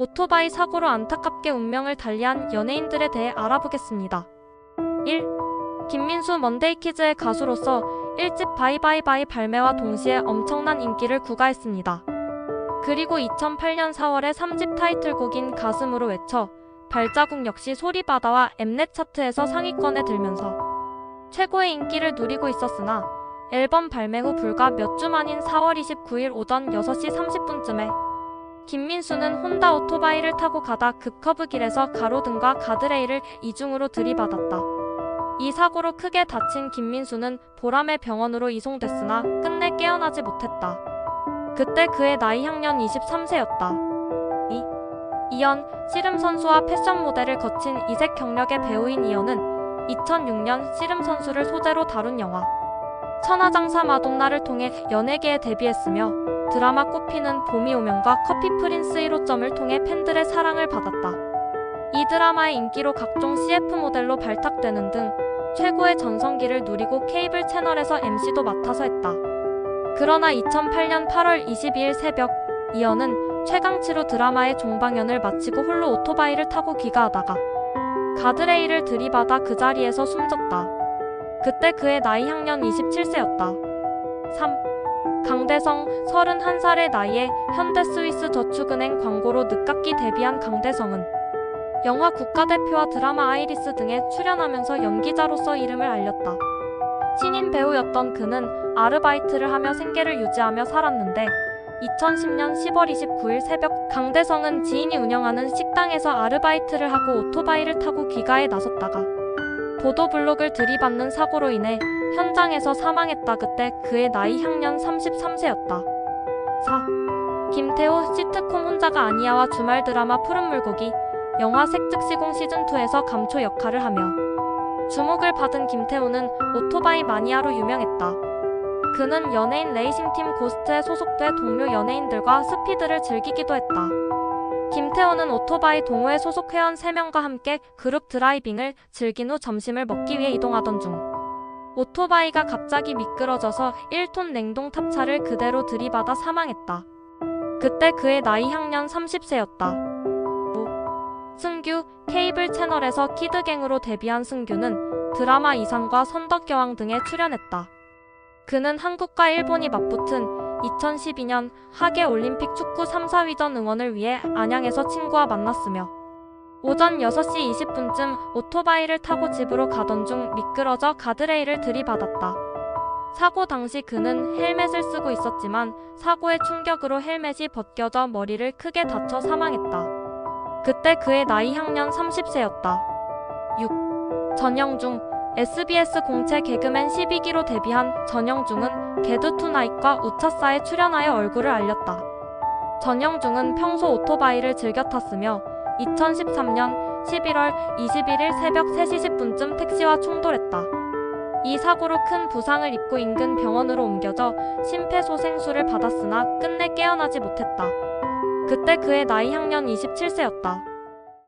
오토바이 사고로 안타깝게 운명을 달리한 연예인들에 대해 알아보겠습니다. 1. 김민수 먼데이키즈의 가수로서 1집 바이바이바이 발매와 동시에 엄청난 인기를 구가했습니다. 그리고 2008년 4월에 3집 타이틀곡인 가슴으로 외쳐 발자국 역시 소리바다와 엠넷 차트에서 상위권에 들면서 최고의 인기를 누리고 있었으나 앨범 발매 후 불과 몇 주 만인 4월 29일 오전 6시 30분쯤에 김민수는 혼다 오토바이를 타고 가다 급커브 길에서 가로등과 가드레일을 이중으로 들이받았다. 이 사고로 크게 다친 김민수는 보람의 병원으로 이송됐으나 끝내 깨어나지 못했다. 그때 그의 나이 향년 23세였다. 이, 이연, 씨름 선수와 패션 모델을 거친 이색 경력의 배우인 이연은 2006년 씨름 선수를 소재로 다룬 영화 천하장사 마돈나를 통해 연예계에 데뷔했으며 드라마 꽃피는 봄이 오면과 커피 프린스 1호점을 통해 팬들의 사랑을 받았다. 이 드라마의 인기로 각종 CF 모델로 발탁되는 등 최고의 전성기를 누리고 케이블 채널에서 MC도 맡아서 했다. 그러나 2008년 8월 22일 새벽 이연은 최강치로 드라마의 종방연을 마치고 홀로 오토바이를 타고 귀가하다가 가드레일을 들이받아 그 자리에서 숨졌다. 그때 그의 나이 향년 27세였다. 3. 강대성 31살의 나이에 현대 스위스 저축은행 광고로 늦깎이 데뷔한 강대성은 영화 국가대표와 드라마 아이리스 등에 출연하면서 연기자로서 이름을 알렸다. 신인 배우였던 그는 아르바이트를 하며 생계를 유지하며 살았는데 2010년 10월 29일 새벽 강대성은 지인이 운영하는 식당에서 아르바이트를 하고 오토바이를 타고 귀가에 나섰다가 보도블록을 들이받는 사고로 인해 현장에서 사망했다. 그때 그의 나이 향년 33세였다. 4. 김태호 시트콤 혼자가 아니야와 주말 드라마 푸른 물고기 영화 색즉 시공 시즌2에서 감초 역할을 하며 주목을 받은 김태호는 오토바이 마니아로 유명했다. 그는 연예인 레이싱팀 고스트에 소속돼 동료 연예인들과 스피드를 즐기기도 했다. 김태호는 오토바이 동호회 소속 회원 3명과 함께 그룹 드라이빙을 즐긴 후 점심을 먹기 위해 이동하던 중 오토바이가 갑자기 미끄러져서 1톤 냉동 탑차를 그대로 들이받아 사망했다. 그때 그의 나이 향년 30세였다. 승규 케이블 채널에서 키드갱으로 데뷔한 승규는 드라마 이상과 선덕여왕 등에 출연했다. 그는 한국과 일본이 맞붙은 2012년 하계 올림픽 축구 3, 4위전 응원을 위해 안양에서 친구와 만났으며 오전 6시 20분쯤 오토바이를 타고 집으로 가던 중 미끄러져 가드레일을 들이받았다. 사고 당시 그는 헬멧을 쓰고 있었지만 사고의 충격으로 헬멧이 벗겨져 머리를 크게 다쳐 사망했다. 그때 그의 나이 향년 30세였다. 6. 전영중 SBS 공채 개그맨 12기로 데뷔한 전영중은 게드투나잇과 우차싸에 출연하여 얼굴을 알렸다. 전영중은 평소 오토바이를 즐겨 탔으며 2013년 11월 21일 새벽 3시 10분쯤 택시와 충돌했다. 이 사고로 큰 부상을 입고 인근 병원으로 옮겨져 심폐소생술을 받았으나 끝내 깨어나지 못했다. 그때 그의 나이 향년 27세였다.